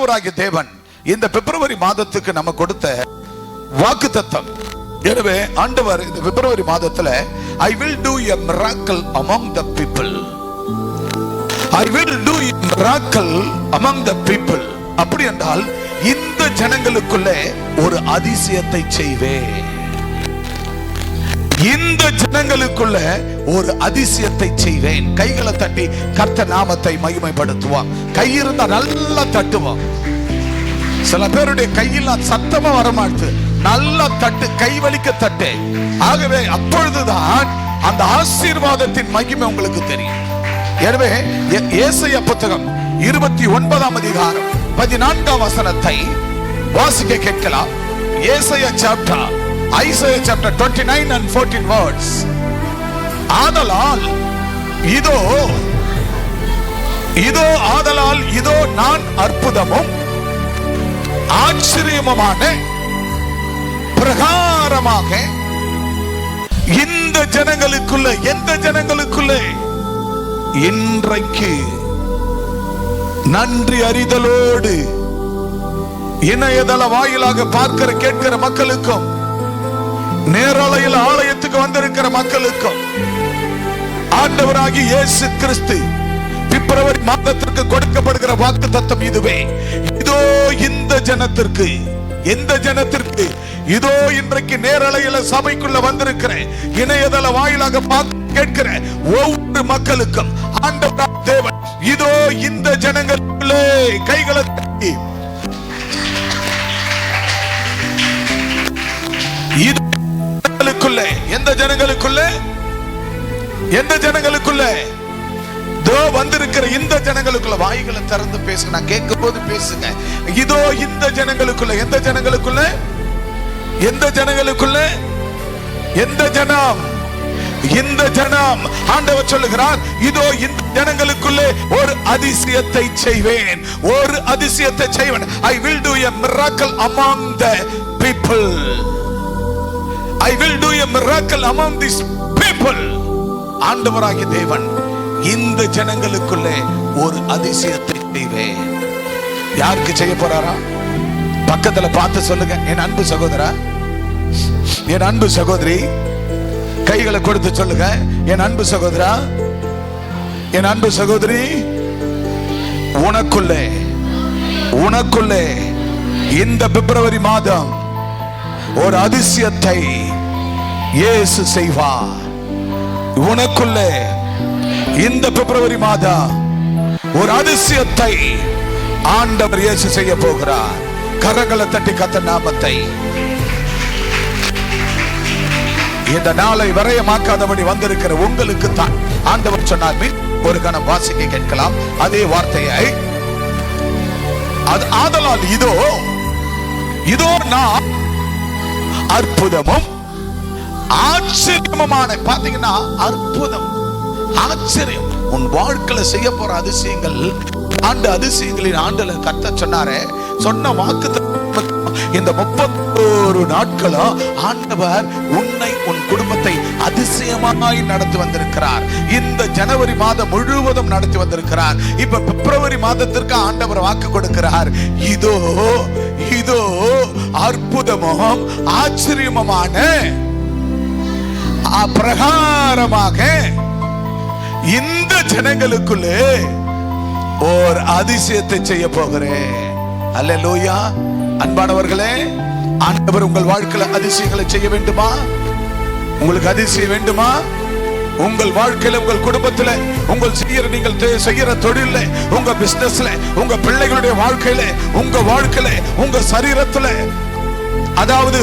ஆண்டவராகிய தேவன் இந்த பிப்ரவரி மாதத்துக்கு நம்ம கொடுத்த வாக்கு தத்தம் எனவே ஆண்டவர் இந்த பிப்ரவரி மாதத்துல I will do a miracle among the people I will do a miracle among the people அப்படி என்றால் இந்த ஜனங்களுக்குள்ளே ஒரு அதிசயத்தை செய்வேன். இந்த ஜனங்களுக்குள்ள ஒரு அதிசயத்தை செய்வேன். கைகளை தட்டி கர்த்த நாமத்தை மகிமைப்படுத்துவான். கையிருந்தா நல்லா தட்டுவான். சில பேருடைய கையில் சத்தமா வரமாட்டு. நல்லா தட்டு கை வலிக்க தட்டு ஆகவே அப்பொழுதுதான் அந்த ஆசீர்வாதத்தின் மகிமை உங்களுக்கு தெரியும். எனவே ஏசைய புத்தகம் இருபத்தி ஒன்பதாம் அதிகாரம் பதினான்காம் வசனத்தை வாசிக்க கேட்கலாம். Isaiah chapter Isaiah chapter 29 and 14 words ஆதலால் இதோ இதோ ஆதலால் இதோ நான் அற்புதமும் ஆச்சரியமுமான பிரகாரமாக இந்த ஜனங்களுக்குள்ள எந்த ஜனங்களுக்குள்ள இன்றைக்கு நன்றி அறிதலோடு இணையதள வாயிலாக பார்க்கிற கேட்கிற மக்களுக்கும் நேரலையில் ஆலயத்துக்கு வந்திருக்கிற மக்களுக்கும் ஆண்டவராகி இயேசு கிறிஸ்து பிப்ரவரி மாதத்திற்கு கொடுக்கப்படுகிற வாக்கு தத்தம் இதுவே. இதோ இந்த ஜனத்திற்கு எந்த ஜனத்திற்கு இதோ இன்றைக்கு நேரலையில சபைக்குள்ள வந்திருக்கிற இணையதள வாயிலாக பார்த்து கேட்கிற ஒவ்வொரு மக்களுக்கும் ஆண்டவர் தேவன் இதோ இந்த ஜனங்களுக்குள்ளே கைகளை எந்த ஜனங்களுக்குள்ள? எந்த ஜனங்களுக்குள்ள? இதோ வந்திருக்கிற இந்த ஜனங்களுக்குள்ள வாய்களை திறந்து பேசுங்க. நான் கேட்கும் போது பேசுங்க. இதோ இந்த ஜனங்களுக்குள்ள எந்த ஜனங்களுக்குள்ள? எந்த ஜனங்களுக்குள்ள? எந்த ஜனம்? இந்த ஜனம். ஆண்டவர் சொல்லுகிறார் இதோ இந்த ஜனங்களுக்குள்ளே ஒரு அதிசயத்தை செய்வேன். ஒரு அதிசயத்தை செய்வேன். I will do a miracle among the people I will do a miracle among this people ஆண்டவராகிய தேவன் இந்த ஜனங்களுக்குள்ளே ஒரு அதிசயத்தை செய்வேன் யாருக்கு செய்ய போறாரா? பக்கத்துல பார்த்து சொல்லுங்க என் அன்பு சகோதரா. என் அன்பு சகோதரி கைகளை கொடுத்து சொல்லுங்க என் அன்பு சகோதரா. என் அன்பு சகோதரி உனக்குள்ளே உனக்குள்ளே இந்த பிப்ரவரி மாதம் ஒரு அதிசயத்தை இயேசு செய்வார். உனக்குள்ளே இந்த பிப்ரவரி மாதம் ஒரு அதிசயத்தை ஆண்டவர் இயேசு செய்ய போகிறார். கரங்களை தட்டி கத்த நாமத்தை. இந்த நாளை வரையமாக்காதபடி வந்திருக்கிற உங்களுக்கு தான் ஆண்டவர் சொன்னார். மீன் ஒரு கணம் வாசிக்க கேட்கலாம். அதே வார்த்தையை. அது ஆதலால் இதோ இதோ நான் அற்புதமும் ஆச்சரியமுமான பாத்தீங்கன்னா அற்புதம். ஆச்சரியம். உன் வாழ்க்கையில செய்ய போற அதிசயங்கள் ஆண்டு அதிசயங்களின் ஆண்டுல கத்த சொன்னாரே சொன்ன வாக்கு இந்த முப்பத்தோரு நாட்களா ஆண்டவர் உன்னை உன் குடும்பத்தை அதிசயமாய் நடத்தி வந்திருக்கிறார். இந்த ஜனவரி மாதம் முழுவதும் நடத்தி வந்திருக்கிறார். இப்ப பிப்ரவரி மாதத்திற்கு ஆண்டவர் வாக்கு கொடுக்கிறார். இதோ இதோ அற்புதமும் ஆச்சரியமுமான பிரகாரமாக இந்த ஜனங்களுக்குள்ளே ஓர் அதிசயத்தை செய்ய போகிறேன். லோயா அன்பானவர்களே ஆண்டவர் உங்கள் வாழ்க்கையில் அதிசயங்களை செய்ய வேண்டுமா? உங்களுக்கு அதிசயம் வேண்டுமா? உங்கள் வாழ்க்கையில உங்கள் குடும்பத்துல உங்கள் செய்யற நீங்கள் செய்யற தொழில உங்க பிசினஸ்ல உங்க பிள்ளைகளுடைய வாழ்க்கையில உங்க வாழ்க்கையில உங்க சரீரத்துல அதாவது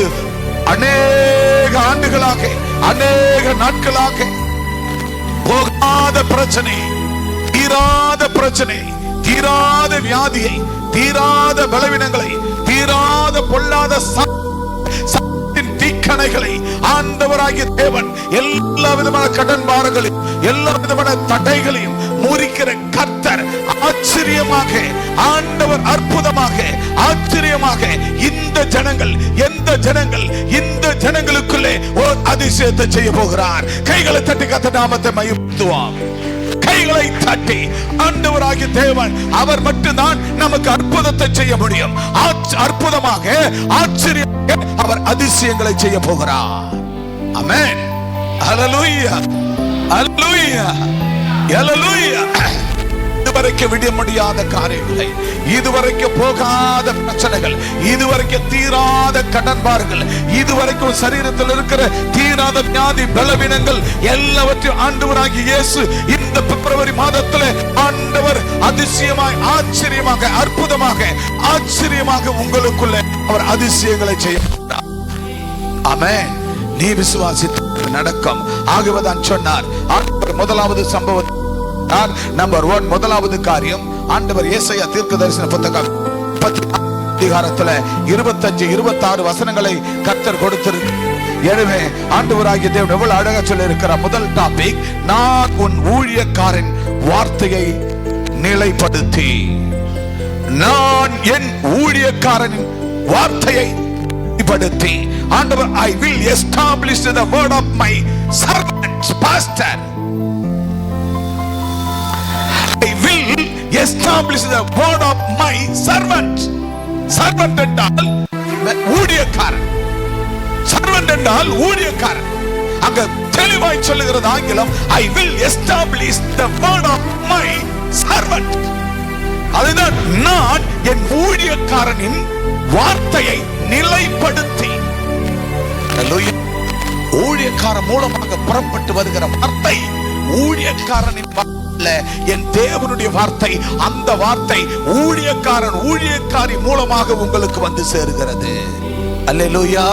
அநேக ஆண்டுகளாக அநேக நாட்களாக போகாத பிரச்சனை தீராத பிரச்சனை தீராத வியாதியை தீராத பலவீனங்களை தீராத பொல்லாத சா- ஆண்டவராகிய தேவன் எல்லா விதமான கடன் பாரங்களையும் எல்லா விதமான தடைகளையும் முறிக்கிற கத்தர் ஆச்சரியமாக ஆண்டவர் அற்புதமாக ஆச்சரியமாக இந்த ஜனங்கள் எந்த ஜனங்கள் இந்த ஜனங்களுக்குள்ளே ஒரு அதிசயத்தை செய்ய போகிறார். கைகளை தட்டி கத்த நாமத்தை மயப்படுத்துவான் கைகளை தட்டி ஆண்டவராகிய தேவன் அவர் மட்டும்தான் நமக்கு அற்புதத்தை செய்ய முடியும். அற்புதமாக ஆச்சரியமாக அவர் அதிசயங்களை செய்ய போகிறார். ஆமென் ஹalleluya ஹalleluya இதுவரைக்கும் விட முடியாத காரியங்களை இதுவரைக்கும் போகாத பிரச்சனைகள் இதுவரைக்கும் தீராத கடன்பார்கள் இதுவரைக்கும் சரீரத்தில் இருக்கிற தீராத வியாதி பலவீனங்கள் எல்லாவற்றையும் ஆண்டவராகி இயேசு இந்த பிப்ரவரி மாதத்தில் ஆண்டவர் அதிசயமாய் ஆச்சரியமாக அற்புதமாக ஆச்சரியமாக உங்களுக்குள்ள அவர் அதிசயங்களை செய்ய ஆமே நீ விசுவாசித்து நடக்கும். ஆகவேதான் சொன்னார். முதலாவது சம்பவத்தை சம்பவம் நம்பர் ஒன் முதலாவது காரியம் ஆண்டவர் ஏசையா தீர்க்க தரிசன புத்தகம் அதிகாரத்துல இருபத்தஞ்சு இருபத்தாறு வசனங்களை கத்தர் கொடுத்திருக்கு எனவே ஆண்டவராகிய தேவன் எவ்வளவு அழகா சொல்லி இருக்கிற முதல் டாபிக் நான் உன் ஊழியக்காரன் வார்த்தையை நிலைப்படுத்தி. நான் என் ஊழியக்காரனின் வார்த்தையை படுத்தி ஆண்டவர் I will establish the word of my servant pastor establish the word of my servant servant என்றால் ஊழியக்காரன். சர்வன்ட் என்றால் ஊழியக்காரன். அங்க தெளிவாய் சொல்லுகிறது ஆங்கிலம் I will establish the word of my servant அதுதான் நான் என் ஊழியக்காரனின் வார்த்தையை நிலைப்படுத்தி. ஊழியக்காரன் மூலமாக புறப்பட்டு வருகிற வார்த்தை ஊழியக்காரனின் வார்த்தை அல்ல, என் தேவனுடைய வார்த்தை அந்த வார்த்தை ஊழியக்காரன் ஊழியக்காரி மூலமாக உங்களுக்கு வந்து சேருகிறது. அல்லேலூயா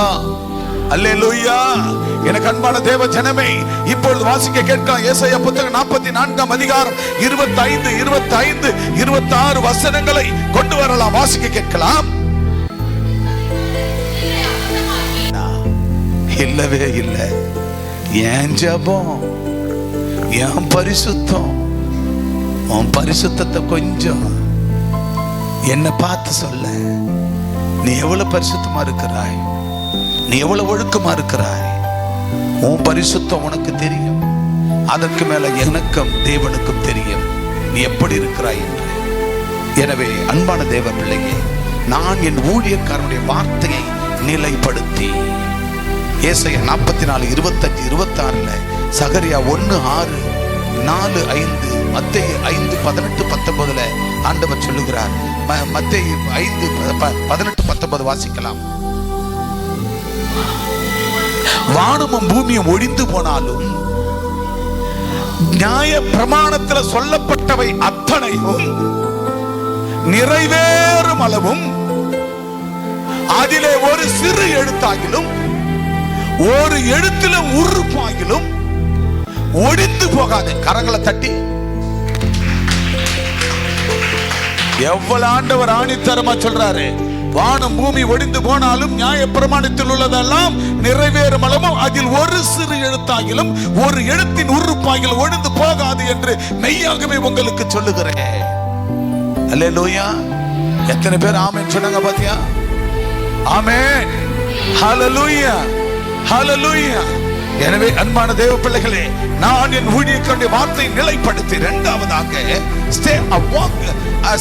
அல்லேலூயா. எனக்கு அன்பான தேவ ஜனமே இப்பொழுது வாசிக்க கேட்கலாம் ஏசாயா புத்தகம் நாற்பத்தி நான்காம் அதிகாரம் இருபத்தி ஐந்து இருபத்தி ஐந்து இருபத்தி ஆறு வசனங்களை கொண்டு வரலாம். வாசிக்க கேட்கலாம். இல்லவே இல்லை. என் ஜபம் என் பரிசுத்தம் உன் பரிசுத்தத்தை கொஞ்சம் என்னை பார்த்து சொல்ல. நீ எவ்வளவு பரிசுத்தமா இருக்கிறாய்? நீ எவ்வளவு ஒழுக்கமா இருக்கிறாய்? உன் பரிசுத்தம் உனக்கு தெரியும். அதற்கு மேல எனக்கும் தேவனுக்கும் தெரியும். நீ எப்படி இருக்கிறாய் என்று. எனவே அன்பான தேவ பிள்ளையே நான் என் ஊழியக்காரனுடைய வார்த்தையை நிலைப்படுத்தி. ஏசைய நாற்பத்தி நாலு இருபத்தஞ்சு இருபத்தாறுல சகரியா ஒன்னு ஆறு நாலு ஐந்து மத்திய ஐந்து பதினெட்டு பத்தொன்பதுல ஆண்டவர் சொல்லுகிறார். மத்திய ஐந்து பதினெட்டு பத்தொன்பது வாசிக்கலாம். வானமும் பூமியும் ஒழிந்து போனாலும் நியாய பிரமாணத்தில் சொல்லப்பட்டவை அத்தனையும் நிறைவேறும் அளவும் அதிலே ஒரு சிறு எழுத்தாகிலும் ஒரு எழுத்திலும் உருப்பாகிலும் ஒடிந்து போகாது. கரங்களை தட்டி. எவ்வளவு ஆண்டவர் ஆணித்தரமா சொல்றாரு. வானம் பூமி ஒடிந்து போனாலும் நியாய பிரமாணத்தில் உள்ளதெல்லாம் நிறைவேறும் அளவும் அதில் ஒரு சிறு எழுத்தாகிலும் ஒரு எழுத்தின் உருப்பாகிலும் ஒடிந்து போகாது என்று மெய்யாகவே உங்களுக்கு சொல்லுகிறேன். அல்லேலூயா எத்தனை பேர் ஆமென் சொன்னாங்க பாத்தியா? ஆமே ஹலலூயா ஹலலூயா எனவே அன்பான தேவ பிள்ளைகளே நான் என் ஊழியர்களுடைய வார்த்தை நிலைப்படுத்தி இரண்டாவதாக stay awake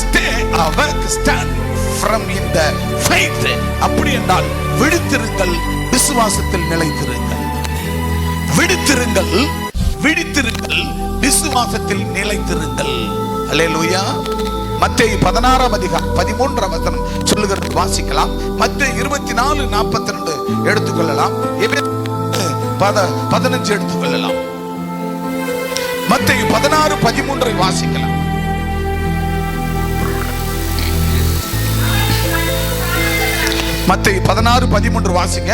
stay awake stand from இந்த ஃபைட் அப்படி என்றால் விடுத்திருங்கள் விசுவாசத்தில் நிலைத்திருங்கள். விடுத்திருங்கள் விடுத்திருங்கள் விசுவாசத்தில் நிலைத்திருங்கள். அல்லேலூயா மத்திய பதினாறாம் அதிகாரம் பதிமூன்றாம் வசனம் சொல்லுகிறது வாசிக்கலாம். மத்திய இருபத்தி நாலு நாற்பத்தி ரெண்டு எடுத்துக்கொள்ளலாம். எபேசியர் பத பதினஞ்சு எடுத்துக்கொள்ளலாம் மத்தேயு பதினாறு பதிமூன்றை வாசிக்கலாம். மத்தேயு பதினாறு பதிமூன்று வாசிங்க.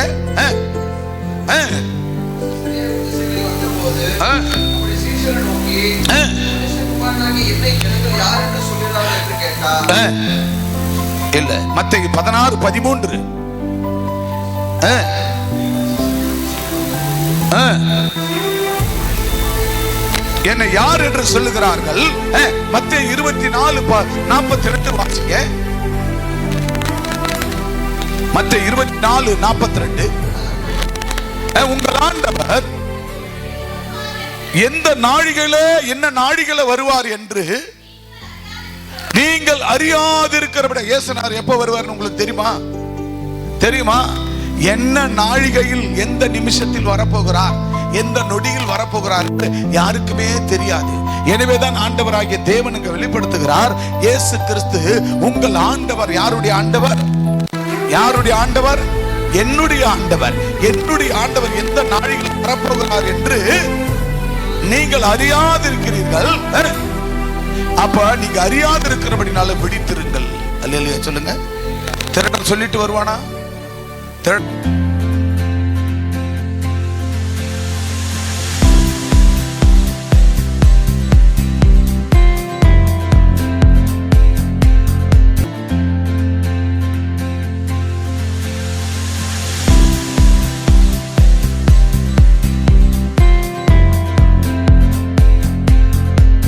இல்ல. அஹ், பதினாறு பதிமூன்று. என்னை யார் என்று சொல்லுகிறார்கள்? மத்திய இருபத்தி நாலு நாற்பத்தி ரெண்டு வாசிங்க. மத்திய இருபத்தி நாலு நாற்பத்தி ரெண்டு உங்கள் ஆண்டவர் எந்த நாழிகையில என்ன நாழிகையில வருவார் என்று நீங்கள் அறியாதிருக்கிறபடி இயேசுனார் எப்ப வருவார் உங்களுக்கு தெரியுமா? தெரியுமா? என்ன நாழிகையில் எந்த நிமிஷத்தில் வரப்போகிறார்? எந்த நொடியில் வரப்போகிறார் என்று யாருக்குமே தெரியாது. எனவேதான் ஆண்டவராகிய தேவனுக்கு வெளிப்படுத்துகிறார். இயேசு கிறிஸ்து உங்கள் ஆண்டவர். யாருடைய ஆண்டவர்? யாருடைய ஆண்டவர்? என்னுடைய ஆண்டவர். என்னுடைய ஆண்டவர் எந்த நாழிகையில் வரப்போகிறார் என்று நீங்கள் அறியாதிருக்கிறீர்கள். அப்ப நீங்க அறியாதிருக்கிறபடினால விழித்திருங்கள். அல்லையா சொல்லுங்க. திருடன் சொல்லிட்டு வருவானா? திருடன்